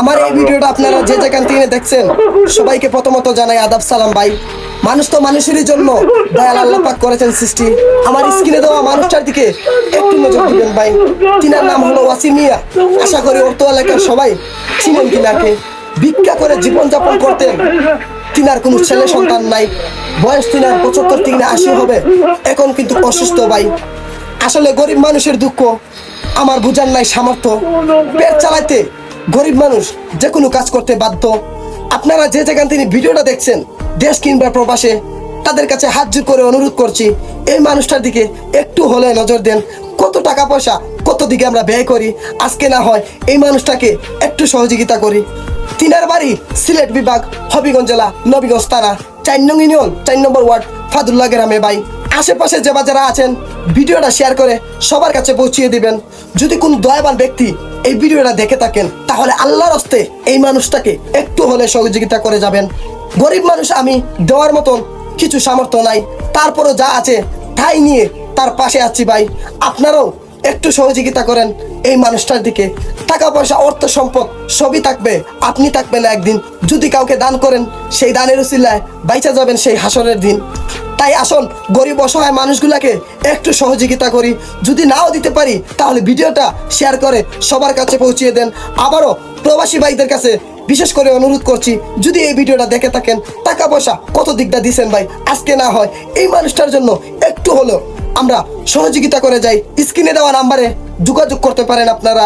আমার এই ভিডিওটা আপনারা যে যেখান থেকে দেখছেন, সবাইকে প্রথমত জানাই আদাব সালাম ভাই। মানুষ তো মানুষেরই জন্য দয়াল আল্লাহ পাক করেছেন সৃষ্টি। আমার স্ক্রিনে দেওয়া মানুষটার দিকে একটু নজর দিবেন ভাই। তিনার নাম হলো ওয়াসিম মিয়া। আশা করি অর্থ এলাকার সবাই চিনেন তিনাকে। ভিক্ষা করে জীবনযাপন করতেন। তিনার কোনো ছেলে সন্তান নাই। বয়স তিনার পঁচাত্তর থেকে আশি হবে। এখন কিন্তু অসুস্থ ভাই। আসলে গরিব মানুষের দুঃখ, আমার বুঝার নাই সামর্থ্য। পেট চালাইতে গরিব মানুষ যে কোনো কাজ করতে বাধ্য। আপনারা যে যেখান তিনি ভিডিওটা দেখছেন, দেশ কিংবা প্রবাসে, তাদের কাছে হাত করে অনুরোধ করছি, এই মানুষটার দিকে একটু হলে নজর দেন। কত টাকা পয়সা, কত দিকে আমরা ব্যয় করি, আজকে না হয় এই মানুষটাকে একটু সহযোগিতা করি। তিনার বাড়ি সিলেট বিভাগ, হবিগঞ্জ জেলা নবীগঞ্জ থানা চার নং ইউনিয়ন, চার নম্বর ওয়ার্ড, ফাদুল্লাহ গ্রামে বাই। আশেপাশে যে বাজারা আছেন, ভিডিওটা শেয়ার করে সবার কাছে পৌঁছিয়ে দিবেন। যদি কোনো দয়াবান ব্যক্তি এই ভিডিওটা দেখে থাকেন, তাহলে আল্লাহর হস্তে এই মানুষটাকে একটু হলে সহযোগিতা করে যাবেন। গরিব মানুষ আমি দেওয়ার মতন কিছু সামর্থ্য নাই, তারপরও যা আছে তাই নিয়ে তার পাশে আছি ভাই। আপনারাও একটু সহযোগিতা করেন, এই মানুষটার দিকে। টাকা পয়সা, অর্থ সম্পদ সবই থাকবে, আপনি থাকবেন একদিন। যদি কাউকে দান করেন, সেই দানের উচিল্লায় বাইচা যাবেন সেই হাসরের দিন। তাই আসুন, গরিব অসহায় মানুষগুলাকে একটু সহযোগিতা করি। যদি নাও দিতে পারি, তাহলে ভিডিওটা শেয়ার করে সবার কাছে পৌঁছিয়ে দেন। আবারও প্রবাসী ভাইদের কাছে বিশেষ করে অনুরোধ করছি, যদি এই ভিডিওটা দেখে থাকেন, টাকা পয়সা কত দিকটা দিছেন ভাই? আজকে না হয়, এই মানুষটার জন্য একটু হলেও আমরা সহযোগিতা করে যাই। স্ক্রিনে দেওয়া নাম্বারে যোগাযোগ করতে পারেন আপনারা।